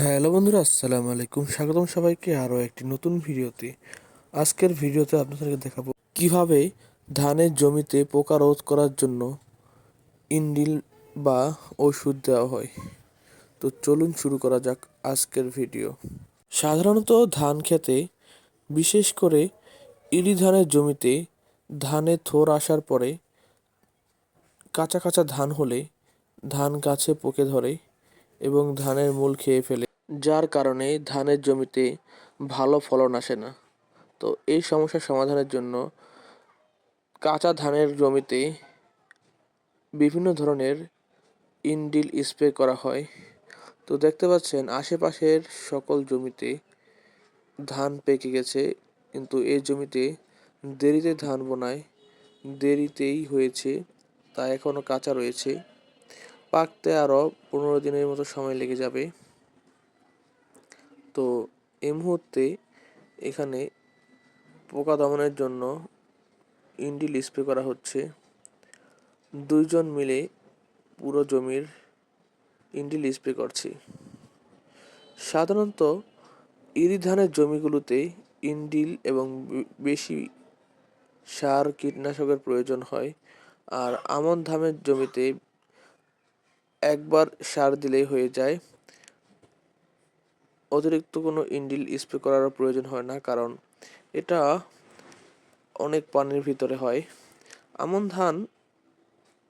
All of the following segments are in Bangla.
হ্যালো বন্ধুরা, আসসালামু আলাইকুম। স্বাগতম সবাইকে আরও একটি নতুন ভিডিওতে। আজকের ভিডিওতে আপনাদেরকে দেখাবো কীভাবে ধানের জমিতে পোকা রোধ করার জন্য ইন্ডিল বা ওষুধ দেওয়া হয়। তো চলুন শুরু করা যাক আজকের ভিডিও। সাধারণত ধান খেতে, বিশেষ করে ইরি ধানের জমিতে ধানে থোর আসার পরে কাঁচা কাঁচা ধান হলে ধান গাছে পোকে ধরে এবং ধানের মূল খেয়ে ফেলে। যার কারণে ধানের জমিতে ভালো ফলন আসে না। তো এই সমস্যার সমাধানের জন্য কাঁচা ধানের জমিতে বিভিন্ন ধরনের ইনডিল স্প্রে করা হয়। তো দেখতে পাচ্ছেন, আশেপাশের সকল জমিতে ধান পেকে গেছে, কিন্তু এই জমিতে দেরিতে ধান বোনায়, দেরিতেই হয়েছে, তা এখনও কাঁচা রয়েছে। পাকতে আরও পনেরো দিনের মতো সময় লেগে যাবে। তো এই মুহূর্তে এখানে পোকা দমনের জন্য ইন্ডিল স্প্রে করা হচ্ছে। দুইজন মিলে পুরো জমির ইন্ডিল স্প্রে করছি। সাধারণত ইরি ধানের জমিগুলোতে ইন্ডিল এবং বেশি সার কীটনাশকের প্রয়োজন হয় আর আমন ধানের জমিতে একবার সার দিলেই হয়ে যায়। অতিরিক্ত কোনো ইন্ডিল স্প্রে করারও প্রয়োজন হয় না, কারণ এটা অনেক পানির ভিতরে হয়। আমন ধান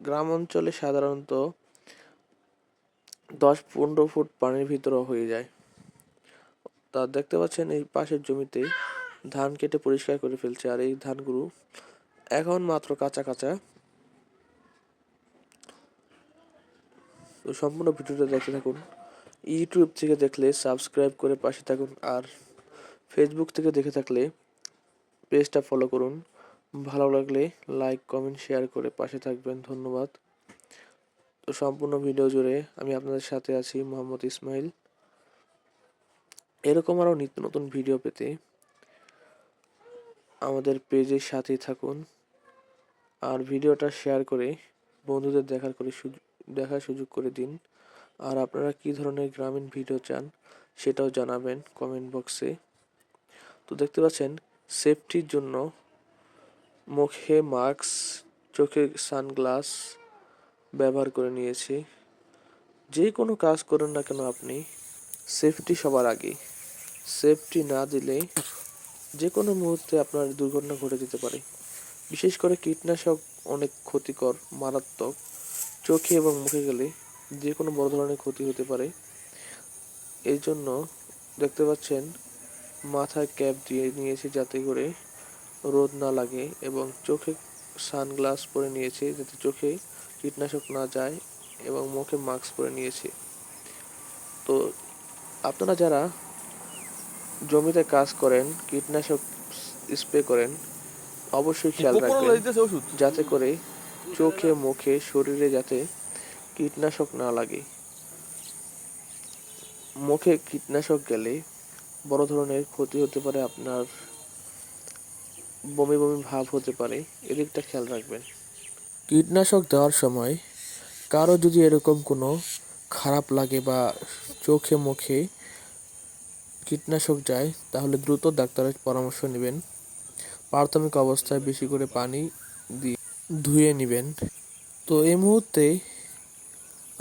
গ্রাম অঞ্চলে সাধারণত দশ পনেরো ফুট পানির ভিতরেও হয়ে যায়। তা দেখতে পাচ্ছেন, এই পাশের জমিতে ধান কেটে পরিষ্কার করে ফেলছে, আর এই ধানগুলো এখন মাত্র কাঁচা কাঁচা। তো সম্পূর্ণ ভিডিওটা দেখতে থাকুন। ইউটিউব থেকে দেখলে সাবস্ক্রাইব করে পাশে থাকুন আর ফেসবুক থেকে দেখে থাকলে পেজটা ফলো করুন। ভালো লাগলে লাইক কমেন্ট শেয়ার করে পাশে থাকবেন। ধন্যবাদ। তো সম্পূর্ণ ভিডিও জুড়ে আমি আপনাদের সাথে আছি মোহাম্মদ ইসমাইল। এরকম আরও নিত্য নতুন ভিডিও পেতে আমাদের পেজের সাথেই থাকুন। আর ভিডিওটা শেয়ার করে বন্ধুদের দেখার করে সুযোগ দেখার সুযোগ করে দিন। আর আপনারা কী ধরনের গ্রামীণ ভিডিও চান সেটাও জানাবেন কমেন্ট বক্সে তো দেখতে পাচ্ছেন সেফটির জন্য মুখে মাস্ক চোখে সানগ্লাস ব্যবহার করে নিয়েছি। যে কোনো কাজ করুন না কেন আপনি সেফটি সবার আগে। সেফটি না দিলে যে কোনো মুহূর্তে আপনার দুর্ঘটনা ঘটে যেতে পারে। বিশেষ করে কীটনাশক অনেক ক্ষতিকর, মারাত্মক। চোখে এবং মুখে গেলে যে কোনো বড় ধরনের ক্ষতি হতে পারে। এই জন্য দেখতে পাচ্ছেন মাথায় ক্যাপ দিয়ে নিয়েছে যাতে করে রোদ না লাগে এবং চোখে সানগ্লাস পরে নিয়েছে যাতে চোখে কীটনাশক না যায় এবং মুখে মাস্ক পরে নিয়েছে। তো আপনারা যারা জমিতে কাজ করেন কীটনাশক স্প্রে করেন অবশ্যই খেয়াল রাখবেন যাতে করে চোখে মুখে শরীরে যাতে কীটনাশক না লাগে। মুখে কীটনাশক গেলে বড় ধরনের ক্ষতি হতে পারে, আপনার বমি বমি ভাব হতে পারে এদিকটা খেয়াল রাখবেন। কীটনাশক দেওয়ার সময় কারও যদি এরকম কোনো খারাপ লাগে বা চোখে মুখে কীটনাশক যায়, তাহলে দ্রুত ডাক্তারের পরামর্শ নেবেন। প্রাথমিক অবস্থায় বেশি করে পানি দিয়ে ধুয়ে নেবেন। তো এই মুহূর্তে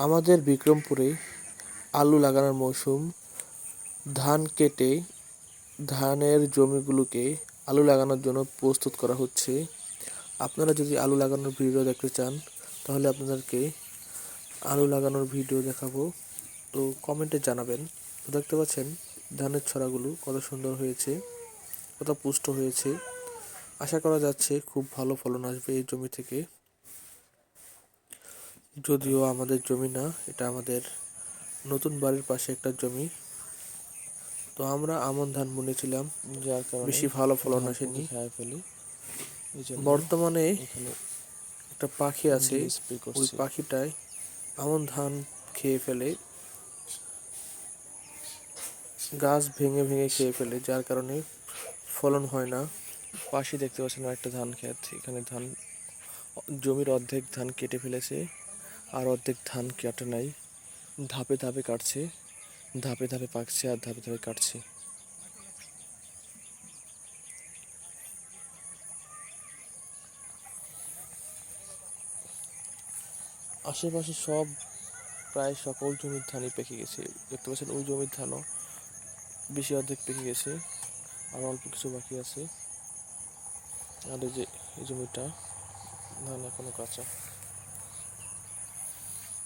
আমাদের বিক্রমপুরে আলু লাগানোর মৌসুম। ধান কেটে ধানের জমিগুলোকে আলু লাগানোর জন্য প্রস্তুত করা হচ্ছে। আপনারা যদি আলু লাগানোর ভিডিও দেখতে চান, তাহলে আপনাদেরকে আলু লাগানোর ভিডিও দেখাবো। তো কমেন্টে জানাবেন, তো দেখতে পাচ্ছেন ধানের ছড়াগুলো কত সুন্দর হয়েছে, কত পুষ্ট হয়েছে। আশা করা যাচ্ছে খুব ভালো ফলন আসবে এই জমি থেকে। যদিও আমাদের জমি না এটা আমাদের নতুন বাড়ির পাশে একটা জমি। তো আমরা আমন ধান বুনেছিলাম যার কারণে বেশি ভালো ফলন আসেনি। খায় ফেলি। বর্তমানে একটা পাখি আছে ওই পাখিটাই আমন ধান খেয়ে ফেলে। গাছ ভেঙে ভেঙে খেয়ে ফেলে যার কারণে ফলন হয় না। পাশে দেখতে পাচ্ছেন একটা ধান ক্ষেত এখানে ধান জমির অর্ধেক ধান কেটে ফেলেছে। আর অর্ধেক ধান কাটে নাই। ধাপে ধাপে কাটছে, ধাপে ধাপে পাকছে আর ধাপে ধাপে কাটছে। আশেপাশে সব প্রায় সকল জমির ধানই পেকে গেছে। দেখতে পাচ্ছেন, ওই জমির ধানও বেশি অর্ধেক পেকে গেছে আর অল্প কিছু বাকি আছে। আর এই যে, এই জমিটা ধান এখনও কাঁচা।